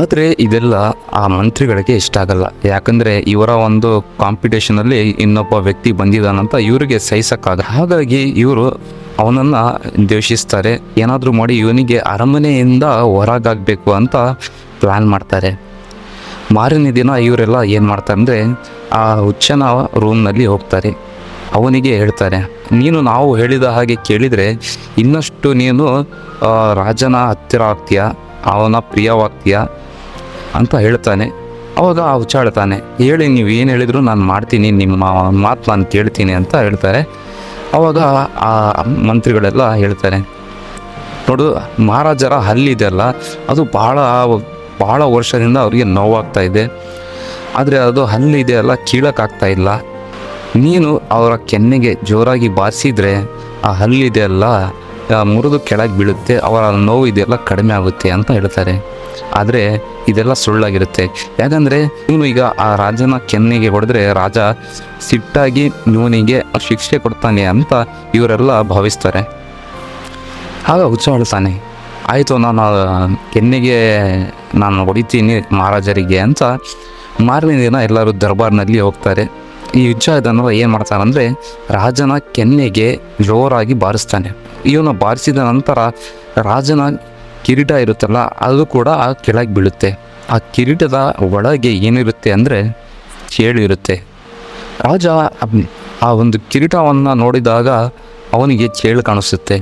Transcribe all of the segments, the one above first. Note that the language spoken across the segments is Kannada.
ಆದರೆ ಇದೆಲ್ಲ ಆ ಮಂತ್ರಿಗಳಿಗೆ ಇಷ್ಟ ಆಗಲ್ಲ. ಯಾಕಂದ್ರೆ ಇವರ ಒಂದು ಕಾಂಪಿಟೇಷನ್ ಅಲ್ಲಿ ಇನ್ನೊಬ್ಬ ವ್ಯಕ್ತಿ ಬಂದಿದ್ದಾನಂತ ಇವರಿಗೆ ಸಹಿಸಕ್ಕಾಗ ಹಾಗಾಗಿ ಇವರು ಅವನನ್ನ ದ್ವೇಷಿಸ್ತಾರೆ. ಏನಾದರೂ ಮಾಡಿ ಇವನಿಗೆ ಅರಮನೆಯಿಂದ ಹೊರಗಾಗಬೇಕು ಅಂತ ಪ್ಲಾನ್ ಮಾಡ್ತಾರೆ. ಮಾರನೇ ದಿನ ಇವರೆಲ್ಲ ಏನು ಮಾಡ್ತಾರೆ ಅಂದರೆ ಆ ಹುಚ್ಚನ ರೂಮ್ನಲ್ಲಿ ಹೋಗ್ತಾರೆ. ಅವನಿಗೆ ಹೇಳ್ತಾರೆ, ನೀನು ನಾವು ಹೇಳಿದ ಹಾಗೆ ಕೇಳಿದರೆ ಇನ್ನಷ್ಟು ನೀನು ರಾಜನ ಹತ್ತಿರ ಆಗ್ತೀಯ? ಅವನ ಪ್ರಿಯವಾಗ್ತೀಯ ಅಂತ ಹೇಳ್ತಾನೆ. ಅವಾಗ ಆ ಹುಚ್ಚಾಡ್ತಾನೆ ಹೇಳ್ತಾನೆ ಹೇಳಿ ನೀವು ಏನು ಹೇಳಿದ್ರು ನಾನು ಮಾಡ್ತೀನಿ ನಿಮ್ಮ ಮಾತು ನಾನು ಕೇಳ್ತೀನಿ ಅಂತ ಹೇಳ್ತಾರೆ. ಅವಾಗ ಆ ಮಂತ್ರಿಗಳೆಲ್ಲ ಹೇಳ್ತಾರೆ ನೋಡು ಮಹಾರಾಜರ ಹಲ್ಲಿದೆಯಲ್ಲ ಅದು ಭಾಳ ಭಾಳ ವರ್ಷದಿಂದ ಅವರಿಗೆ ನೋವಾಗ್ತಾ ಇದೆ. ಆದರೆ ಅದು ಹಲ್ಲಿದೆಯಲ್ಲ ಕೀಳಕ್ಕಾಗ್ತಾ ಇಲ್ಲ. ನೀನು ಅವರ ಕೆನ್ನೆಗೆ ಜೋರಾಗಿ ಬಾರಿಸಿದ್ರೆ ಆ ಹಲ್ಲಿದೆಯಲ್ಲ ಆ, ಮುರಿದು ಕೆಳಗೆ ಬೀಳುತ್ತೆ, ಅವರ ನೋವು ಇದೆಲ್ಲ ಕಡಿಮೆ ಆಗುತ್ತೆ ಅಂತ ಹೇಳ್ತಾರೆ. ಆದರೆ ಇದೆಲ್ಲ ಸುಳ್ಳಾಗಿರುತ್ತೆ. ಯಾಕಂದರೆ ಇವನು ಈಗ ಆ ರಾಜನ ಕೆನ್ನೆಗೆ ಹೊಡೆದ್ರೆ ರಾಜ ಸಿಟ್ಟಾಗಿ ಇವನಿಗೆ ಶಿಕ್ಷೆ ಕೊಡ್ತಾನೆ ಅಂತ ಇವರೆಲ್ಲ ಭಾವಿಸ್ತಾರೆ. ಆಗ ಹುಚ್ಚಾಡ್ತಾನೆ ಆಯಿತು, ನಾನು ಕೆನ್ನೆಗೆ ನಾನು ಹೊಡಿತೀನಿ ಮಹಾರಾಜರಿಗೆ ಅಂತ ಮಾರನೇ ದಿನ ಎಲ್ಲರೂ ದರ್ಬಾರ್ನಲ್ಲಿ ಹೋಗ್ತಾರೆ. ಈ ಇದನ್ನು ಏನು ಮಾಡ್ತಾನಂದರೆ ರಾಜನ ಕೆನ್ನೆಗೆ ಜೋರಾಗಿ ಬಾರಿಸ್ತಾನೆ. ಇವನು ಬಾರಿಸಿದ ನಂತರ ರಾಜನ ಕಿರೀಟ ಇರುತ್ತಲ್ಲ, ಅದು ಕೂಡ ಆ ಕೆಳಗೆ ಬೀಳುತ್ತೆ. ಆ ಕಿರೀಟದ ಒಳಗೆ ಏನಿರುತ್ತೆ ಅಂದರೆ ಚೇಳು ಇರುತ್ತೆ. ರಾಜ ಆ ಒಂದು ಕಿರೀಟವನ್ನು ನೋಡಿದಾಗ ಅವನಿಗೆ ಚೇಳು ಕಾಣಿಸುತ್ತೆ.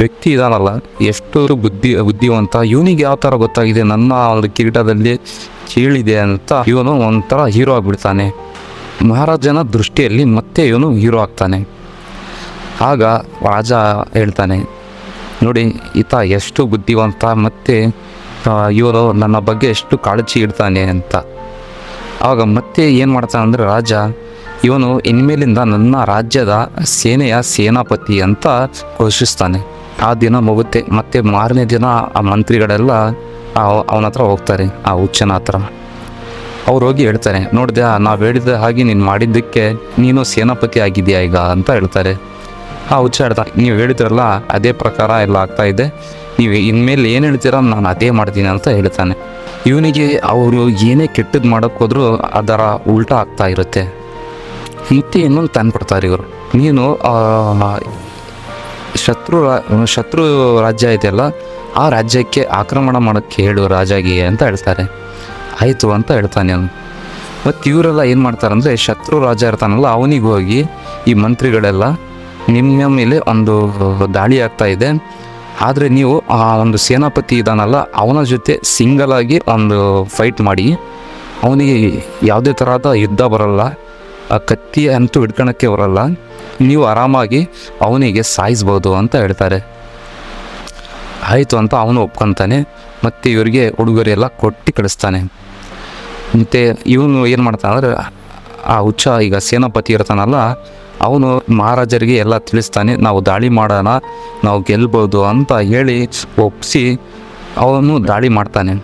ವ್ಯಕ್ತಿ ಇದಾನಲ್ಲ ಎಷ್ಟು ಬುದ್ಧಿ, ಬುದ್ಧಿವಂತ, ಇವನಿಗೆ ಯಾವ ಥರ ಗೊತ್ತಾಗಿದೆ, ನನ್ನ ಒಂದು ಕಿರೀಟದಲ್ಲಿ ಚೇಳಿದೆ ಅಂತ ಇವನು ಒಂಥರ ಹೀರೋ ಆಗಿಬಿಡ್ತಾನೆ. ಮಹಾರಾಜನ ದೃಷ್ಟಿಯಲ್ಲಿ ಮತ್ತೆ ಇವನು ಹೀರೋ ಆಗ್ತಾನೆ. ಆಗ ರಾಜ ಹೇಳ್ತಾನೆ, ನೋಡಿ, ಈತ ಎಷ್ಟು ಬುದ್ಧಿವಂತ ಮತ್ತೆ ಇವರು ನನ್ನ ಬಗ್ಗೆ ಎಷ್ಟು ಕಾಳಜಿ ಇಡ್ತಾನೆ ಅಂತ. ಆವಾಗ ಮತ್ತೆ ಏನು ಮಾಡ್ತಾನೆ ಅಂದರೆ, ರಾಜ, ಇವನು ಇನ್ಮೇಲಿಂದ ನನ್ನ ರಾಜ್ಯದ ಸೇನೆಯ ಸೇನಾಪತಿ ಅಂತ ಘೋಷಿಸ್ತಾನೆ. ಆ ದಿನ ಮುಗುತ್ತೆ, ಮತ್ತೆ ಮಾರನೇ ದಿನ ಆ ಮಂತ್ರಿಗಳೆಲ್ಲ ಅವನ ಹತ್ರ ಹೋಗ್ತಾರೆ, ಆ ಹುಚ್ಚನ ಹತ್ರ. ಅವ್ರು ಹೋಗಿ ಹೇಳ್ತಾರೆ, ನೋಡಿದೆ, ನಾವು ಹೇಳಿದ ಹಾಗೆ ನೀನು ಮಾಡಿದ್ದಕ್ಕೆ ನೀನು ಸೇನಾಪತಿ ಆಗಿದೆಯಾ ಈಗ ಅಂತ ಹೇಳ್ತಾರೆ. ಆ ಹುಚ್ಚ ಹೇಳ್ತಾ, ನೀವು ಹೇಳಿದ್ರಲ್ಲ, ಅದೇ ಪ್ರಕಾರ ಎಲ್ಲ ಆಗ್ತಾ ಇದೆ. ನೀವು ಇನ್ಮೇಲೆ ಏನು ಹೇಳ್ತೀರ ನಾನು ಅದೇ ಮಾಡ್ತೀನಿ ಅಂತ ಹೇಳ್ತಾನೆ. ಇವನಿಗೆ ಅವರು ಏನೇ ಕೆಟ್ಟದ್ದು ಮಾಡೋಕ್ಕೋದ್ರೂ ಅದರ ಉಲ್ಟಾ ಆಗ್ತಾ ಇರುತ್ತೆ. ಮತ್ತೆ ಇನ್ನೊಂದು ತಂದ್ಬಿಡ್ತಾರೆ ಇವರು. ನೀನು ಶತ್ರು ಶತ್ರು ರಾಜ್ಯ ಇದೆಯಲ್ಲ, ಆ ರಾಜ್ಯಕ್ಕೆ ಆಕ್ರಮಣ ಮಾಡೋಕ್ಕೆ ಹೇಳು ರಾಜಾಗಿ ಅಂತ ಹೇಳ್ತಾರೆ. ಆಯಿತು ಅಂತ ಹೇಳ್ತಾನೆ ಅವನು. ಮತ್ತು ಇವರೆಲ್ಲ ಏನು ಮಾಡ್ತಾರಂದರೆ ಶತ್ರು ರಾಜ ಇರ್ತಾನಲ್ಲ, ಅವನಿಗೆ ಹೋಗಿ ಈ ಮಂತ್ರಿಗಳೆಲ್ಲ ನಿಮ್ಮ ಮೇಲೆ ಒಂದು ದಾಳಿ ಆಗ್ತಾ ಇದೆ. ಆದರೆ ನೀವು ಆ ಒಂದು ಸೇನಾಪತಿ ಇದ್ದಾನಲ್ಲ ಅವನ ಜೊತೆ ಸಿಂಗಲ್ ಆಗಿ ಒಂದು ಫೈಟ್ ಮಾಡಿ, ಅವನಿಗೆ ಯಾವುದೇ ತರಹದ ಯುದ್ಧ ಬರಲ್ಲ, ಆ ಕತ್ತಿ ಅಂತೂ ಹಿಡ್ಕೊಳಕ್ಕೆ ಬರಲ್ಲ, ನೀವು ಆರಾಮಾಗಿ ಅವನಿಗೆ ಸಾಯಿಸ್ಬೋದು ಅಂತ ಹೇಳ್ತಾರೆ. ಆಯಿತು ಅಂತ ಅವನು ಒಪ್ಕೊತಾನೆ, ಮತ್ತು ಇವರಿಗೆ ಉಡುಗೊರೆ ಎಲ್ಲ ಕೊಟ್ಟು ಕಳಿಸ್ತಾನೆ. ಮತ್ತು ಇವನು ಏನು ಮಾಡ್ತಾನೆ ಅಂದರೆ, ಆ ಹುಚ್ಚ ಈಗ ಸೇನಾಪತಿ ಇರ್ತಾನಲ್ಲ, ಅವನು ಮಹಾರಾಜರಿಗೆ ಎಲ್ಲ ತಿಳಿಸ್ತಾನೆ, ನಾವು ದಾಳಿ ಮಾಡೋಣ, ನಾವು ಗೆಲ್ಬೋದು ಅಂತ ಹೇಳಿ ಒಪ್ಪಿಸಿ ಅವನು ದಾಳಿ ಮಾಡ್ತಾನೆ.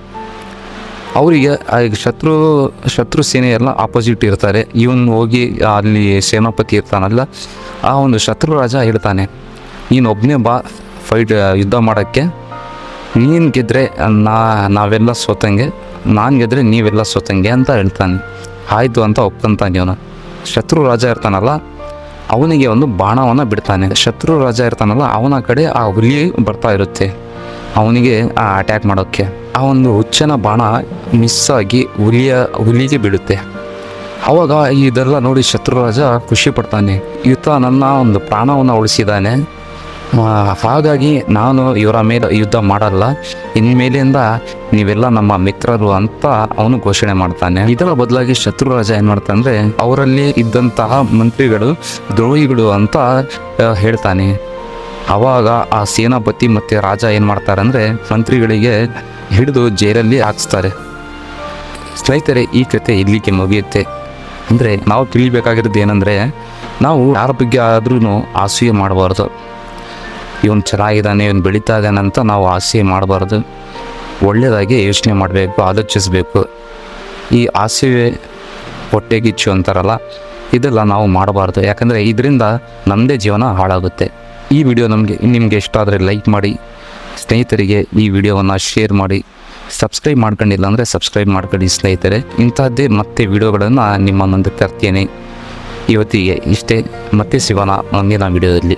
ಅವರಿಗೆ ಈಗ ಶತ್ರು ಶತ್ರು ಸೇನೆ ಎಲ್ಲ ಆಪೋಸಿಟ್ ಇರ್ತಾರೆ. ಇವನು ಹೋಗಿ ಅಲ್ಲಿ ಸೇನಾಪತಿ ಇರ್ತಾನಲ್ಲ, ಆ ಒಂದು ಶತ್ರು ರಾಜ ಹೇಳ್ತಾನೆ, ನೀನು ಒಬ್ಬನೇ ಬಾ ಫೈಟ್ ಯುದ್ಧ ಮಾಡೋಕ್ಕೆ. ನೀನು ಗೆದ್ರೆ ನಾ, ನಾವೆಲ್ಲ ಸೋತಂಗೆ ನಾನು ಗೆದ್ರೆ ನೀವೆಲ್ಲ ಸೋತಂಗೆ ಅಂತ ಹೇಳ್ತಾನೆ. ಆಯಿತು ಅಂತ ಒಪ್ಕೊಂತಾನೆ ಅವನು ಶತ್ರು ರಾಜ ಇರ್ತಾನಲ್ಲ, ಅವನಿಗೆ ಒಂದು ಬಾಣವನ್ನು ಬಿಡ್ತಾನೆ. ಶತ್ರು ರಾಜ ಇರ್ತಾನಲ್ಲ, ಅವನ ಕಡೆ ಆ ಹುಲಿ ಬರ್ತಾ ಇರುತ್ತೆ. ಅವನಿಗೆ ಆ ಅಟ್ಯಾಕ್ ಮಾಡೋಕ್ಕೆ. ಆ ಒಂದು ಹುಚ್ಚನ ಬಾಣ ಮಿಸ್ ಆಗಿ ಹುಲಿಯ, ಹುಲಿಗೆ ಬಿಡುತ್ತೆ. ಅವಾಗ ಇದೆಲ್ಲ ನೋಡಿ ಶತ್ರುರಾಜ ಖುಷಿ ಪಡ್ತಾನೆ. ಈತ ನನ್ನ ಒಂದು ಪ್ರಾಣವನ್ನು ಉಳಿಸಿದ್ದಾನೆ. ಹಾಗಾಗಿ ನಾನು ಇವರ ಮೇಲೆ ಯುದ್ಧ ಮಾಡಲ್ಲ. ಇನ್ಮೇಲಿಂದ ನೀವೆಲ್ಲ ನಮ್ಮ ಮಿತ್ರರು ಅಂತ ಅವನು ಘೋಷಣೆ ಮಾಡ್ತಾನೆ. ಇದರ ಬದಲಾಗಿ ಶತ್ರು ರಾಜ ಏನು ಮಾಡ್ತಾನೆ ಅವರಲ್ಲಿ ಇದ್ದಂತಹ ಮಂತ್ರಿಗಳು, ದ್ರೋಹಿಗಳು ಅಂತ ಹೇಳ್ತಾನೆ. ಅವಾಗ ಆ ಸೇನಾಪತಿ ಮತ್ತೆ ರಾಜ ಏನು ಮಾಡ್ತಾರೆ ಅಂದ್ರೆ ಮಂತ್ರಿಗಳಿಗೆ ಹಿಡಿದು ಜೈಲಲ್ಲಿ ಹಾಕ್ಸ್ತಾರೆ. ಸ್ನೇಹಿತರೆ, ಈ ಕತೆ ಇಲ್ಲಿಗೆ ಮುಗಿಯುತ್ತೆ. ಅಂದರೆ ನಾವು ತಿಳಿಬೇಕಾಗಿರೋದು ಏನಂದರೆ, ನಾವು ಯಾರ ಬಗ್ಗೆ ಆದ್ರೂ ಆಸೂಯೆ ಮಾಡಬಾರ್ದು. ಇವನು ಚೆನ್ನಾಗಿದ್ದಾನೆ, ಇವನು ಬೆಳೀತಾ ಇದ್ದಾನೆ ಅಂತ ನಾವು ಆಸೆ ಮಾಡಬಾರ್ದು. ಒಳ್ಳೆಯದಾಗಿ ಯೋಚನೆ ಮಾಡಬೇಕು, ಆಲೋಚಿಸಬೇಕು. ಈ ಆಸೆ ಹೊಟ್ಟೆಗಿಚ್ಚು ಅಂತಾರಲ್ಲ, ಇದೆಲ್ಲ ನಾವು ಮಾಡಬಾರ್ದು. ಯಾಕಂದರೆ ಇದರಿಂದ ನಮ್ಮದೇ ಜೀವನ ಹಾಳಾಗುತ್ತೆ. ಈ ವಿಡಿಯೋ ನಮಗೆ, ನಿಮಗೆ ಇಷ್ಟ ಆದರೆ ಲೈಕ್ ಮಾಡಿ, ಸ್ನೇಹಿತರಿಗೆ ಈ ವಿಡಿಯೋವನ್ನು ಶೇರ್ ಮಾಡಿ. ಸಬ್ಸ್ಕ್ರೈಬ್ ಮಾಡ್ಕೊಂಡಿಲ್ಲ ಅಂದರೆ ಸಬ್ಸ್ಕ್ರೈಬ್ ಮಾಡ್ಕೊಳ್ಳಿ ಸ್ನೇಹಿತರೆ. ಇಂಥದ್ದೇ ಮತ್ತೆ ವಿಡಿಯೋಗಳನ್ನು ನಿಮ್ಮ ಮುಂದೆ ತರ್ತೀನಿ. ಇವತ್ತಿಗೆ ಇಷ್ಟೇ. ಮತ್ತೆ ಸಿಗೋಣ ಮುಂದಿನ ವಿಡಿಯೋದಲ್ಲಿ.